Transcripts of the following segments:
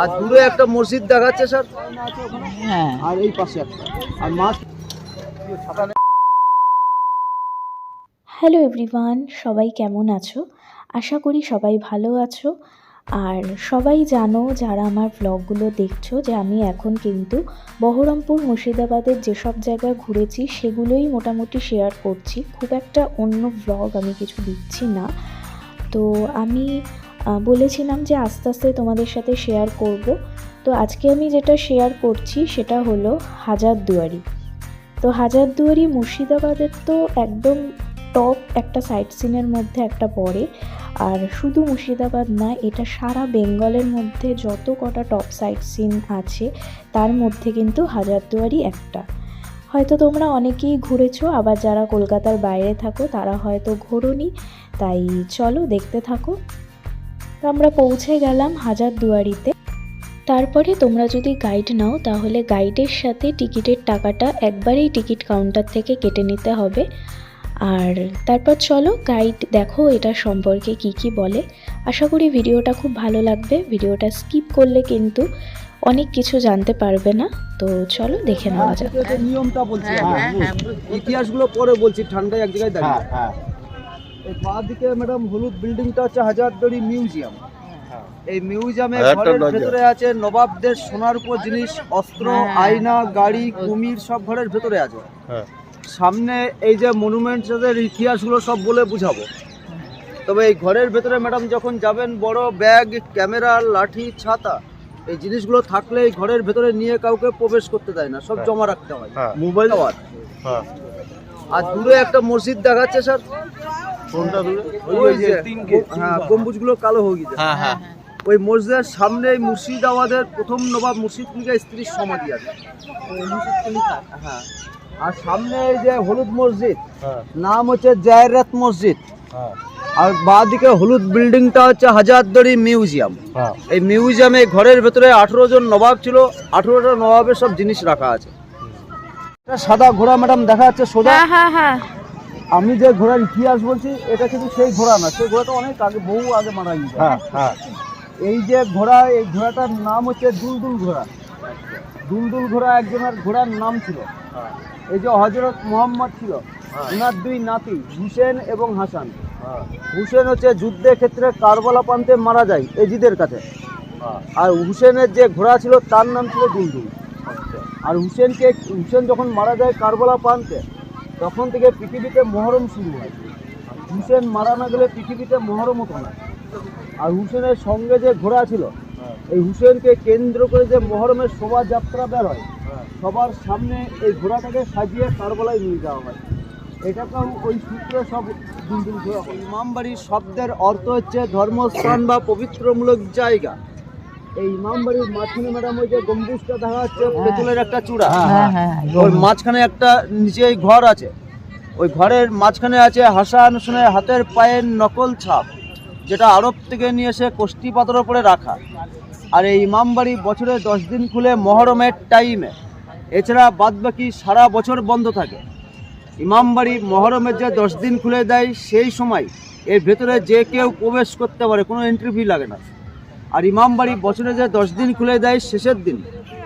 আর দূরে একটা মসজিদ দেখাচ্ছে স্যার। হ্যাঁ। আর এই পাশে একটা। আর মাছ হ্যালো এভরিওয়ান সবাই কেমন আছো? আশা করি সবাই ভালো আছো। আর সবাই জানো যারা আমার ব্লগগুলো দেখছ যে আমি এখন কিন্তু বহরমপুর মুর্শিদাবাদের যেসব জায়গায় ঘুরেছি সেগুলোই মোটামুটি শেয়ার করছি। খুব একটা অন্য ব্লগ আমি কিছু দিচ্ছি না। তো আমি বলেছিলাম যে আস্তে আস্তে তোমাদের সাথে শেয়ার করব। তো আজকে আমি যেটা শেয়ার করছি সেটা হলো হাজারদুয়ারি। তো হাজারদুয়ারি মুর্শিদাবাদের তো একদম টপ একটা সাইট সিনের মধ্যে একটা পড়ে। আর শুধু মুর্শিদাবাদ না, এটা সারা বেঙ্গলের মধ্যে যত কটা টপ সাইট সিন আছে, তার মধ্যে কিন্তু হাজারদুয়ারি একটা। হয়তো তোমরা অনেকেই ঘুরেছো, আবার যারা কলকাতার বাইরে থাকো তারা হয়তো ঘোরোনি। তাই চলো দেখতে থাকো। তো আমরা পৌঁছে গেলাম হাজার দুয়ারিতে তারপরে তোমরা যদি গাইড নাও, তাহলে গাইডের সাথে টিকিটের টাকাটা একবারেই টিকিট কাউন্টার থেকে কেটে নিতে হবে। আর তারপর চলো গাইড দেখো এটা সম্পর্কে কি কি বলে। আশা করি ভিডিওটা খুব ভালো লাগবে। ভিডিওটা স্কিপ করলে কিন্তু অনেক কিছু জানতে পারবে না। তো চলো দেখে নেওয়া যাক। নিয়মটা বলছি হ্যাঁ, হ্যাঁ, হ্যাঁ, ইতিহাসগুলো পরে বলছি ঠান্ডায় এক জায়গায় দাঁড়িয়ে। হ্যাঁ এই বাঁ দিকে ম্যাডাম হলুদ বিল্ডিংটা হচ্ছে হাজারদুয়ারি মিউজিয়াম। এই মিউজিয়ামে ঘরের ভেতরে আছে নবাবদের সোনার উপর জিনিস অস্ত্র হ্যাঁ। আয়না গাড়ি কুমির সব ঘরের ভেতরে আছে। হ্যাঁ। সামনে এই যে মনুমেন্টসের ইতিহাসগুলো সব বলে বুঝাবো। তবে এই ঘরের ভেতরে ম্যাডাম যখন যাবেন বড় ব্যাগ ক্যামেরা লাঠি ছাতা এই জিনিসগুলো থাকলে এই ঘরের ভেতরে নিয়ে কাউকে প্রবেশ করতে দেয় না সব হ্যাঁ। জমা রাখতে হয়। হ্যাঁ। মোবাইল টাওয়ার হ্যাঁ। আর দূরে একটা মসজিদ দেখাচ্ছে স্যার। কোনটা দূরে? ওই যে হ্যাঁ গম্বুজগুলো কালো হয়ে গেছে। হ্যাঁ হ্যাঁ। ওই মসজিদের সামনে এই মুর্শিদাবাদের প্রথম নবাব মুর্শিদকুলিকা স্ত্রীর সমাধি আছে। হ্যাঁ। আর সামনে এই যে হলুদ মসজিদ হ্যাঁ। নাম হচ্ছে জায়রাত মসজিদ। হ্যাঁ। আর বাঁ দিকে হলুদ বিল্ডিংটা হচ্ছে হাজারদুয়ারি মিউজিয়াম। হ্যাঁ। এই মিউজিয়ামে ঘরের ভেতরে আঠেরো জন নবাব ছিল আঠেরোটা নবাবের সব জিনিস রাখা আছে। একটা সাদা ঘোড়া ম্যাডাম দেখা যাচ্ছে সোজা? হ্যাঁ হ্যাঁ আমি যে ঘোড়ার ইতিহাস বলছি এটা কিন্তু সেই ঘোড়া না সেই ঘোড়াটা অনেক আগে বহু আগে মারা গেছে হ্যাঁ হ্যাঁ। এই যে ঘোড়া এই ঘোড়াটার নাম হচ্ছে দুলদুল ঘোড়া। দুলদুল ঘোড়া একজনের ঘোড়ার নাম ছিল। এই যে হজরত মোহাম্মদ ছিল ওনার দুই নাতি হুসেন এবং হাসান। হুসেন হচ্ছে যুদ্ধের ক্ষেত্রে কারবালা প্রান্তে মারা যায় এজিদের কাছে। আর হুসেনের যে ঘোড়া ছিল তার নাম ছিল দুলদুল। আর হুসেনকে হুসেন যখন মারা যায় কারবালা প্রান্তে তখন থেকে পৃথিবীতে মহরম শুরু হয়। হুসেন মারা না গেলে পৃথিবীতে মহরম হতো না। আর হুসেনের সঙ্গে যে ঘোড়া ছিল এই হুসেনকে কেন্দ্র করে যে মহরমের শোভাযাত্রা বের হয় সবার সামনে এই ঘোড়াটাকে সাজিয়ে কারবালায় নিয়ে যাওয়া হয়। এটাকেও ওই সূত্রে সব হয়। ইমামবাড়ির শব্দের অর্থ হচ্ছে ধর্মস্থান বা পবিত্রমূলক জায়গা। এই ইমামবাড়ির মাঝখানে ম্যাডাম ওই যে গম্বুজটা দেখা যাচ্ছে পেতলের একটা চূড়া। হ্যাঁ হ্যাঁ ওই মাঝখানে একটা নিচে ঘর আছে। ওই ঘরের মাঝখানে আছে হাসান হোসেনের হাতের পায়ের নকল ছাপ যেটা আরব থেকে নিয়ে এসে কষ্টি পাথরের উপরে রাখা। আর এই ইমামবাড়ি বছরে দশ দিন খুলে মহরমের টাইমে। এছাড়া বাদবাকি সারা বছর বন্ধ থাকে। ইমামবাড়ি মহরমের যে দশ দিন খুলে দেয়, সেই সময় এর ভেতরে যে কেউ প্রবেশ করতে পারে, কোনো এন্ট্রি ফি লাগে না। আর ইমামবাড়ি বছরে যে দশ দিন খুলে দেয়, শেষের দিন।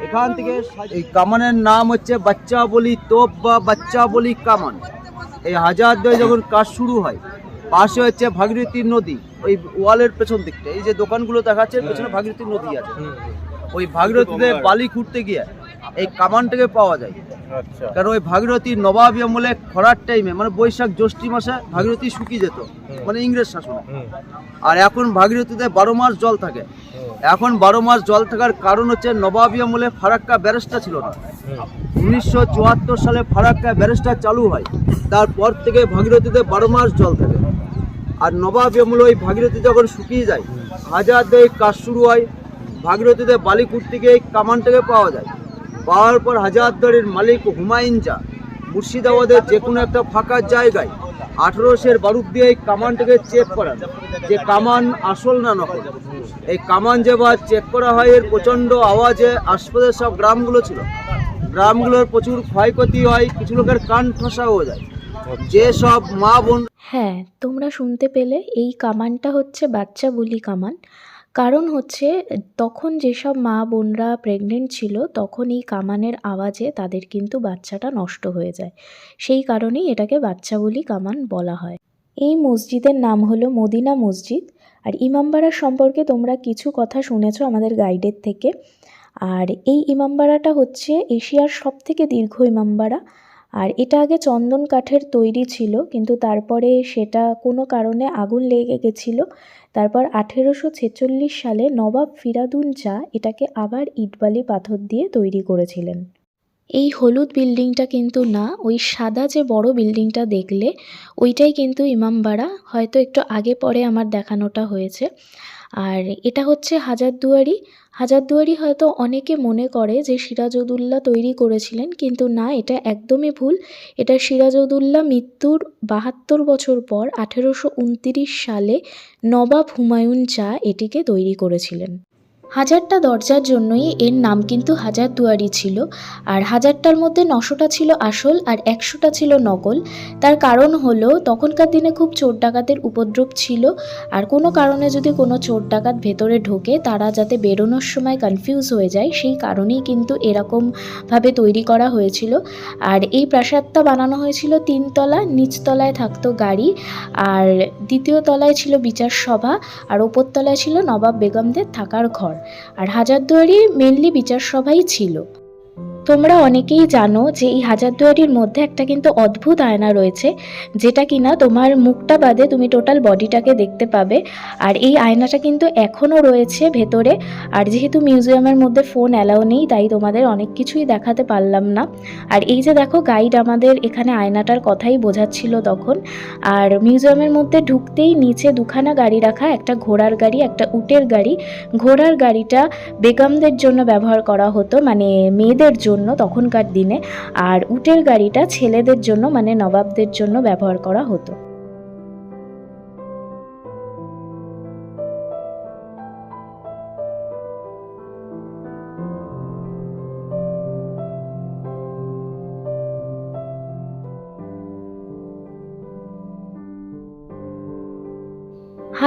এখান থেকে এই কামানের নাম হচ্ছে বাচ্চা বলি তোপ বা বাচ্চা বলি কামান। এই হাজার দয় যখন কাজ শুরু হয়, পাশে হচ্ছে ভাগীরথী নদী। ওই ওয়ালের পেছন দিকটা এই যে দোকানগুলো দেখাচ্ছে পেছনে ভাগীরথী নদী আছে। ওই ভাগীরথীতে বালি খুঁড়তে গিয়ে এই কামানটাকে পাওয়া যায়। আচ্ছা। কারণ ওই ভাগীরথী নবাবী আমলে খরার টাইমে মানে বৈশাখ জ্যৈষ্ঠী মাসে ভাগীরথী শুকিয়ে যেত মানে ইংরেজ শাসনে। আর এখন ভাগীরথীতে বারো মাস জল থাকে। এখন বারো মাস জল থাকার কারণ হচ্ছে নবাবী আমলে ফারাক্কা ব্যারেজটা ছিল না। উনিশশো চুয়াত্তর সালে ফারাক্কা ব্যারেজটা চালু হয় তারপর থেকে ভাগীরথীতে বারো মাস জল থাকে। আর নবাবী আমলে ওই ভাগীরথী যখন শুকিয়ে যায় হাজার দেয় কাজ শুরু হয় ভাগীরথীতে বালি কুটতে গিয়ে এই কামানটাকে পাওয়া যায়। পাওয়ার পর হাজারদুয়ারির মালিক হুমায়ুন চা মুর্শিদাবাদের যে কোনো একটা ফাঁকা জায়গায় আঠেরোশের বারুদ দিয়ে এই কামানটাকে চেক করান, যে কামান আসল না নকল। এই কামান যেবার চেক করা হয়, এর প্রচণ্ড আওয়াজে আশপাশের সব গ্রামগুলো ছিল। গ্রামগুলোর প্রচুর ক্ষয়ক্ষতি হয়, কিছু লোকের কান ঠসা হয়ে যায়। মা বোন হ্যাঁ তোমরা শুনতে পেলে এই কামানটা হচ্ছে বাচ্চা বলি কামান। কারণ হচ্ছে, তখন যেসব মা বোনরা প্রেগনেন্ট ছিল, তখন এই কামানের আওয়াজে তাদের কিন্তু বাচ্চাটা নষ্ট হয়ে যায়। সেই কারণেই এটাকে বাচ্চা বলি কামান বলা হয়। এই মসজিদের নাম হলো মদিনা মসজিদ। আর ইমামবাড়া সম্পর্কে তোমরা কিছু কথা শুনেছো আমাদের গাইডের থেকে। আর এই ইমামবাড়াটা হচ্ছে এশিয়ার সবথেকে দীর্ঘ ইমামবাড়া আর এটা আগে চন্দন কাঠের তৈরি ছিল, কিন্তু তারপরে সেটা কোনো কারণে আগুন লেগে গেছিল। তারপর আঠেরোশো ছেচল্লিশ সালে নবাব ফিরাদুন চা এটাকে আবার ইটবালি পাথর দিয়ে তৈরি করেছিলেন। এই হলুদ বিল্ডিংটা কিন্তু না, ওই সাদা যে বড় বিল্ডিংটা দেখলে, ওইটাই কিন্তু ইমামবাড়া হয়তো একটু আগে পরে আমার দেখানোটা হয়েছে। আর এটা হচ্ছে হাজারদুয়ারি। হাজারদুয়ারি হয়তো অনেকে মনে করে যে সিরাজউদ্দৌলা তৈরি করেছিলেন, কিন্তু না, এটা একদমই ভুল। এটা সিরাজউদ্দৌলা মৃত্যুর বাহাত্তর বছর পর আঠেরোশো সালে নবাব হুমায়ুন চা এটিকে তৈরি করেছিলেন। হাজারটা দরজার জন্যই এর নাম কিন্তু হাজার হাজারদুয়ারি ছিল, আর হাজারটার মধ্যে নশোটা ছিল আসল আর একশোটা ছিল নকল। তার কারণ হলো, তখনকার দিনে খুব চোর ডাকাতের উপদ্রব ছিল, আর কোনো কারণে যদি কোনো চোর ডাকাত ভেতরে ঢোকে, তারা যাতে বেরোনোর সময় কনফিউজ হয়ে যায়, সেই কারণেই কিন্তু এরকমভাবে তৈরি করা হয়েছিল। আর এই প্রাসাদটা বানানো হয়েছিল তিনতলা, নিচতলায় থাকতো গাড়ি, আর দ্বিতীয় তলায় ছিল বিচার সভা আর ওপরতলায় ছিল নবাব বেগমদের থাকার ঘর। আর হাজারদুয়ারি মেনলি বিচার সভাই ছিল। তোমরা অনেকেই জানো যে এই হাজারদুয়ারির মধ্যে একটা কিন্তু অদ্ভুত আয়না রয়েছে, যেটা কিনা তোমার মুখটা বাদে তুমি টোটাল বডিটাকে দেখতে পাবে। আর এই আয়নাটা কিন্তু এখনও রয়েছে ভেতরে। আর যেহেতু মিউজিয়ামের মধ্যে ফোন অ্যালাউ নেই, তাই তোমাদের অনেক কিছুই দেখাতে পারলাম না। আর এই যে দেখো গাইড আমাদের এখানে আয়নাটার কথাই বোঝাচ্ছিল তখন। আর মিউজিয়ামের মধ্যে ঢুকতেই নিচে দুখানা গাড়ি রাখা, একটা ঘোড়ার গাড়ি, একটা উটের গাড়ি। ঘোড়ার গাড়িটা বেগমদের জন্য ব্যবহার করা হতো মানে মেয়েদের জন্য। তখনকার দিনে। আর উটের গাড়িটা ছেলেদের জন্য মানে নবাবদের জন্য ব্যবহার করা হতো।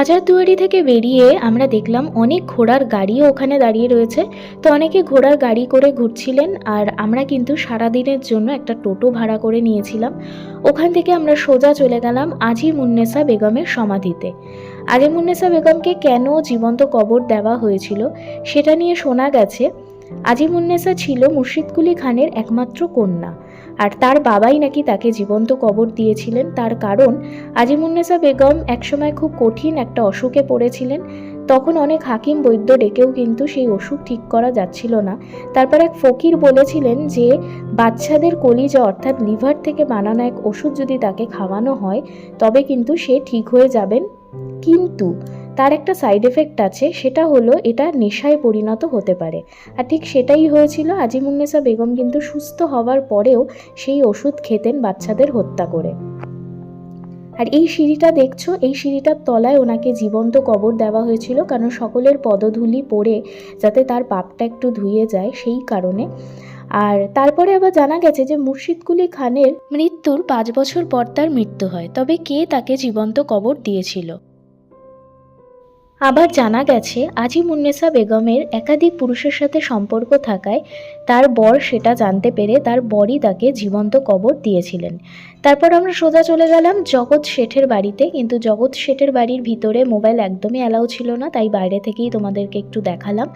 হাজারদুয়ারি থেকে বেরিয়ে আমরা দেখলাম অনেক ঘোড়ার গাড়িও ওখানে দাঁড়িয়ে রয়েছে। তো অনেকে ঘোড়ার গাড়ি করে ঘুরছিলেন আর আমরা কিন্তু সারাদিনের জন্য একটা টোটো ভাড়া করে নিয়েছিলাম। ওখান থেকে আমরা সোজা চলে গেলাম আজি মুন্নেসা বেগমের সমাধিতে। আজি মুন্নেসা বেগমকে কেন জীবন্ত কবর দেওয়া হয়েছিল সেটা নিয়ে শোনা গেছে। আজিমুন্নেসা ছিল মুর্শিদকুলি খানের একমাত্র কন্যা, আর তার বাবাই নাকি তাকে জীবন্ত কবর দিয়েছিলেন তার কারণ আজিমুন্নেসা বেগম একসময় খুব কঠিন একটা অসুখে পড়েছিলেন, তখন অনেক হাকিম বৈদ্য ডেকেও কিন্তু সেই অসুখ ঠিক করা যাচ্ছিল না। তারপর এক ফকির বলেছিলেন যে, বাচ্চাদের কলিজা অর্থাৎ লিভার থেকে বানানো এক ওষুধ যদি তাকে খাওয়ানো হয়, তবে কিন্তু সে ঠিক হয়ে যাবেন। কিন্তু তার একটা সাইড এফেক্ট আছে, সেটা হলো এটা নেশায় পরিণত হতে পারে। আর ঠিক সেটাই হয়েছিল আজিমুন্নেসা বেগম কিন্তু সুস্থ হওয়ার পরেও সেই ওষুধ খেতেন বাচ্চাদের হত্যা করে। আর এই সিঁড়িটা দেখছ, এই সিঁড়িটার তলায় ওনাকে জীবন্ত কবর দেওয়া হয়েছিল, কারণ সকলের পদধূলি পড়ে যাতে তার পাপটা একটু ধুয়ে যায় সেই কারণে। আর তারপরে আবার জানা গেছে যে মুর্শিদকুলি খানের মৃত্যুর পাঁচ বছর পর তার মৃত্যু হয়, তবে কে তাকে জীবন্ত কবর দিয়েছিল? আবার জানা গেছে আজি মুন্নেসা বেগমের একাধিক পুরুষের সাথে সম্পর্ক থাকায় তার বর সেটা জানতে পেরে তার বরই তাকে জীবন্ত কবর দিয়েছিলেন। তারপর আমরা সোজা চলে গেলাম জগৎ শেঠের বাড়িতে, কিন্তু জগৎ শেঠের বাড়ির ভিতরে মোবাইল একদমই অ্যালাউ ছিল না, তাই বাইরে থেকেই তোমাদেরকে একটু দেখালাম।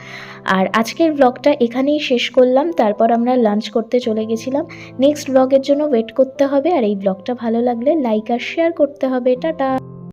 আর আজকের ব্লগটা এখানেই শেষ করলাম, তারপর আমরা লাঞ্চ করতে চলে গেছিলাম। নেক্সট ব্লগের জন্য ওয়েট করতে হবে, আর এই ব্লগটা ভালো লাগলে লাইক আর শেয়ার করতে হবে। টাটা!